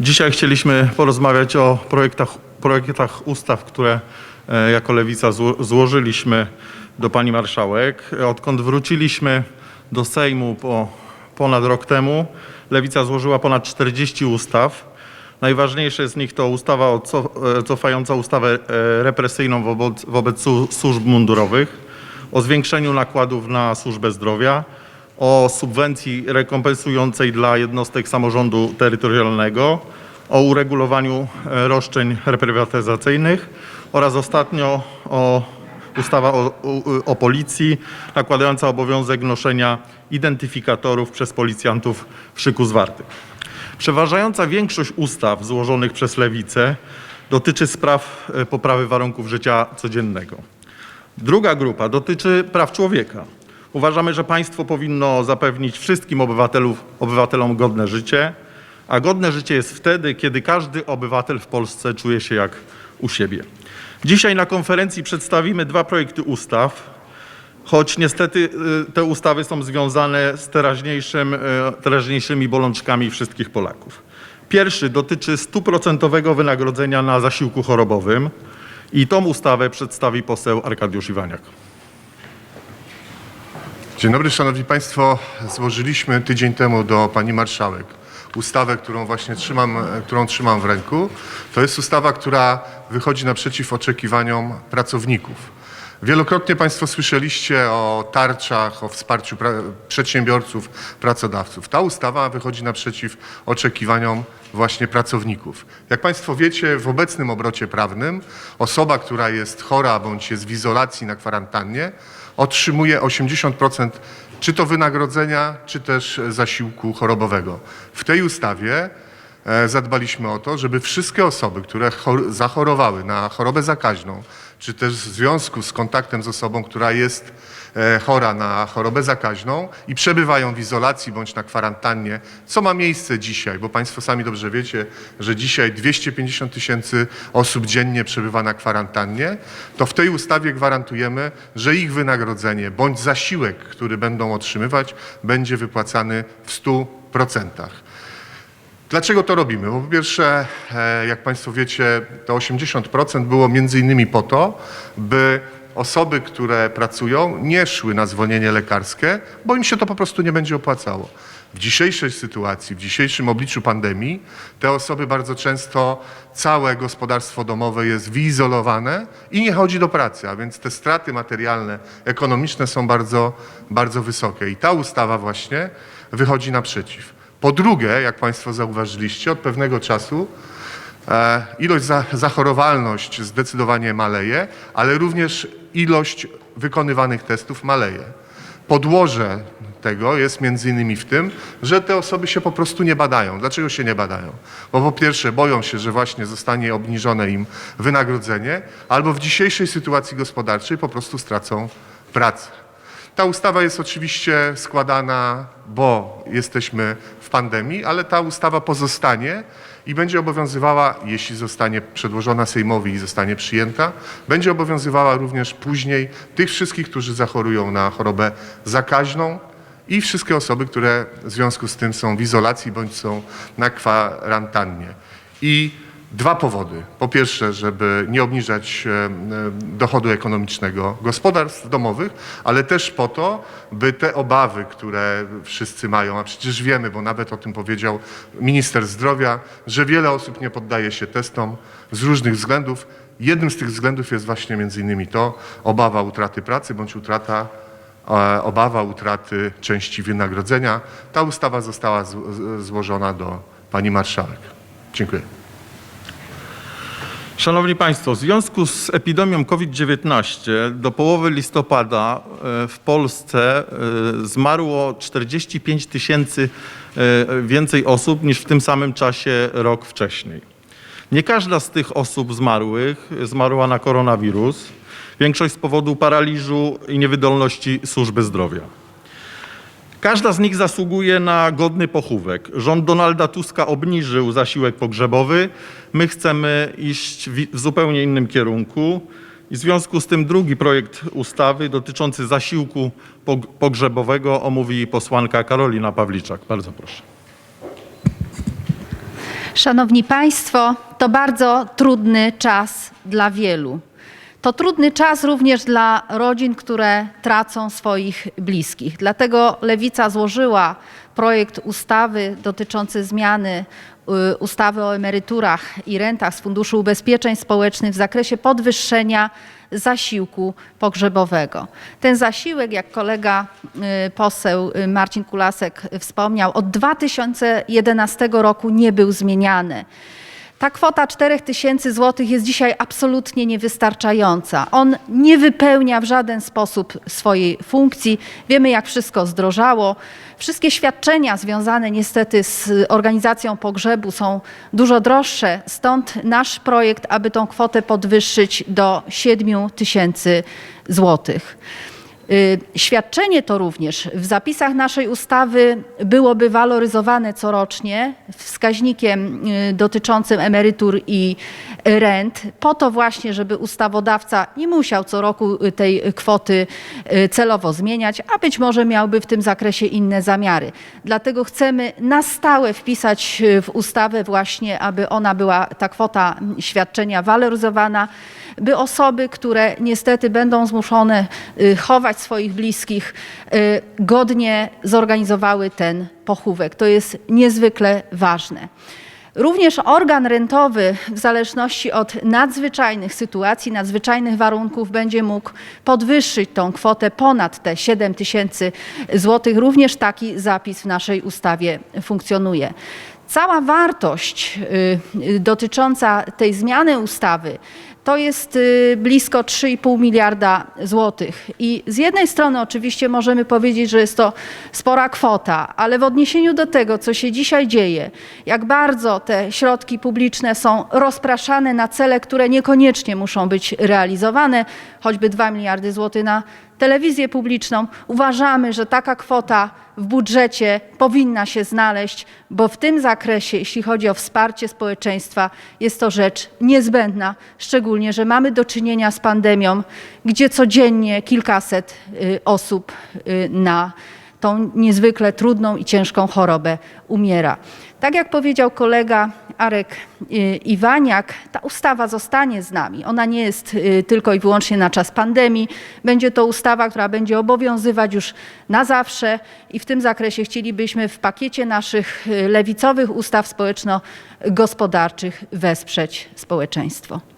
Dzisiaj chcieliśmy porozmawiać o projektach, projektach ustaw, które e, jako Lewica zło, złożyliśmy do pani marszałek. Odkąd wróciliśmy do Sejmu po ponad rok temu, Lewica złożyła ponad 40 ustaw. Najważniejsze z nich to ustawa e, cofająca ustawę e, represyjną wobec, wobec służb mundurowych, o zwiększeniu nakładów na służbę zdrowia, o subwencji rekompensującej dla jednostek samorządu terytorialnego, o uregulowaniu e, roszczeń reprywatyzacyjnych oraz ostatnio o ustawa o, o, policji nakładająca obowiązek noszenia identyfikatorów przez policjantów w szyku zwartych. Przeważająca większość ustaw złożonych przez Lewicę dotyczy spraw e, poprawy warunków życia codziennego. Druga grupa dotyczy praw człowieka. Uważamy, że państwo powinno zapewnić wszystkim obywatelom godne życie, a godne życie jest wtedy, kiedy każdy obywatel w Polsce czuje się jak u siebie. Dzisiaj na konferencji przedstawimy dwa projekty ustaw, choć niestety y, te ustawy są związane z teraźniejszym, y, teraźniejszymi bolączkami wszystkich Polaków. Pierwszy dotyczy stuprocentowego wynagrodzenia na zasiłku chorobowym i tą ustawę przedstawi poseł Arkadiusz Iwaniak. Dzień dobry, Szanowni Państwo. Złożyliśmy tydzień temu do Pani Marszałek ustawę, którą właśnie trzymam, którą trzymam w ręku. To jest ustawa, która wychodzi naprzeciw oczekiwaniom pracowników. Wielokrotnie Państwo słyszeliście o tarczach, o wsparciu pra- przedsiębiorców, pracodawców. Ta ustawa wychodzi naprzeciw oczekiwaniom właśnie pracowników. Jak Państwo wiecie, w obecnym obrocie prawnym osoba, która jest chora bądź jest w izolacji na kwarantannie, otrzymuje 80% czy to wynagrodzenia, czy też zasiłku chorobowego. W tej ustawie zadbaliśmy o to, żeby wszystkie osoby, które chor- zachorowały na chorobę zakaźną, czy też w związku z kontaktem z osobą, która jest e, chora na chorobę zakaźną i przebywają w izolacji bądź na kwarantannie, co ma miejsce dzisiaj, bo Państwo sami dobrze wiecie, że dzisiaj 250 tysięcy osób dziennie przebywa na kwarantannie, to w tej ustawie gwarantujemy, że ich wynagrodzenie bądź zasiłek, który będą otrzymywać, będzie wypłacany w 100%. Dlaczego to robimy? Bo po pierwsze, e, jak Państwo wiecie, to 80% było między innymi po to, by osoby, które pracują, nie szły na zwolnienie lekarskie, bo im się to po prostu nie będzie opłacało. W dzisiejszej sytuacji, w dzisiejszym obliczu pandemii, te osoby bardzo często, całe gospodarstwo domowe jest wyizolowane i nie chodzi do pracy, a więc te straty materialne, ekonomiczne są bardzo, bardzo wysokie. I ta ustawa właśnie wychodzi naprzeciw. Po drugie, jak Państwo zauważyliście, od pewnego czasu e, ilość za, zachorowalność zdecydowanie maleje, ale również ilość wykonywanych testów maleje. Podłoże tego jest między innymi w tym, że te osoby się po prostu nie badają. Dlaczego się nie badają? Bo po pierwsze boją się, że właśnie zostanie obniżone im wynagrodzenie, albo w dzisiejszej sytuacji gospodarczej po prostu stracą pracę. Ta ustawa jest oczywiście składana, bo jesteśmy w pandemii, ale ta ustawa pozostanie i będzie obowiązywała, jeśli zostanie przedłożona Sejmowi i zostanie przyjęta, będzie obowiązywała również później tych wszystkich, którzy zachorują na chorobę zakaźną i wszystkie osoby, które w związku z tym są w izolacji bądź są na kwarantannie. I Dwa powody. Po pierwsze, żeby nie obniżać e, e, dochodu ekonomicznego gospodarstw domowych, ale też po to, by te obawy, które wszyscy mają, a przecież wiemy, bo nawet o tym powiedział minister zdrowia, że wiele osób nie poddaje się testom z różnych względów. Jednym z tych względów jest właśnie między innymi to obawa utraty pracy bądź utrata e, obawa utraty części wynagrodzenia. Ta ustawa została złożona do pani marszałek. Dziękuję. Szanowni Państwo, w związku z epidemią COVID-19 do połowy listopada e, w Polsce e, zmarło 45 tysięcy e, więcej osób niż w tym samym czasie rok wcześniej. Nie każda z tych osób zmarłych zmarła na koronawirus. Większość z powodu paraliżu i niewydolności służby zdrowia. Każda z nich zasługuje na godny pochówek. Rząd Donalda Tuska obniżył zasiłek pogrzebowy. My chcemy iść w zupełnie innym kierunku. I w związku z tym drugi projekt ustawy dotyczący zasiłku pog- pogrzebowego omówi posłanka Karolina Pawliczak. Bardzo proszę. Szanowni Państwo, to bardzo trudny czas dla wielu. To trudny czas również dla rodzin, które tracą swoich bliskich. Dlatego Lewica złożyła projekt ustawy dotyczący zmiany y, ustawy o emeryturach i rentach z Funduszu Ubezpieczeń Społecznych w zakresie podwyższenia zasiłku pogrzebowego. Ten zasiłek, jak kolega y, poseł y, Marcin Kulasek wspomniał, od 2011 roku nie był zmieniany. Ta kwota 4 tysięcy złotych jest dzisiaj absolutnie niewystarczająca. On nie wypełnia w żaden sposób swojej funkcji. Wiemy, jak wszystko zdrożało. Wszystkie świadczenia związane niestety z organizacją pogrzebu są dużo droższe, stąd nasz projekt, aby tą kwotę podwyższyć do 7 tysięcy złotych. Y, Świadczenie to również w zapisach naszej ustawy byłoby waloryzowane corocznie wskaźnikiem y, dotyczącym emerytur i rent, po to właśnie, żeby ustawodawca nie musiał co roku y, tej kwoty celowo zmieniać, a być może miałby w tym zakresie inne zamiary. Dlatego chcemy na stałe wpisać w ustawę właśnie, aby ona była, ta kwota świadczenia waloryzowana, by osoby, które niestety będą zmuszone y, chować swoich bliskich, y, godnie zorganizowały ten pochówek. To jest niezwykle ważne. Również organ rentowy, w zależności od nadzwyczajnych sytuacji, nadzwyczajnych warunków, będzie mógł podwyższyć tą kwotę ponad te 7 tysięcy złotych. Również taki zapis w naszej ustawie funkcjonuje. Cała wartość y, dotycząca tej zmiany ustawy to jest y, blisko 3,5 miliarda złotych. I z jednej strony oczywiście możemy powiedzieć, że jest to spora kwota, ale w odniesieniu do tego, co się dzisiaj dzieje, jak bardzo te środki publiczne są rozpraszane na cele, które niekoniecznie muszą być realizowane, choćby 2 miliardy złotych na telewizję publiczną, uważamy, że taka kwota w budżecie powinna się znaleźć, bo w tym zakresie, jeśli chodzi o wsparcie społeczeństwa, jest to rzecz niezbędna, szczególnie, że mamy do czynienia z pandemią, gdzie codziennie kilkaset y, osób y, na tą niezwykle trudną i ciężką chorobę umiera. Tak jak powiedział kolega Arek y, Iwaniak, ta ustawa zostanie z nami. Ona nie jest y, tylko i wyłącznie na czas pandemii. Będzie to ustawa, która będzie obowiązywać już na zawsze i w tym zakresie chcielibyśmy w pakiecie naszych y, lewicowych ustaw społeczno-gospodarczych wesprzeć społeczeństwo.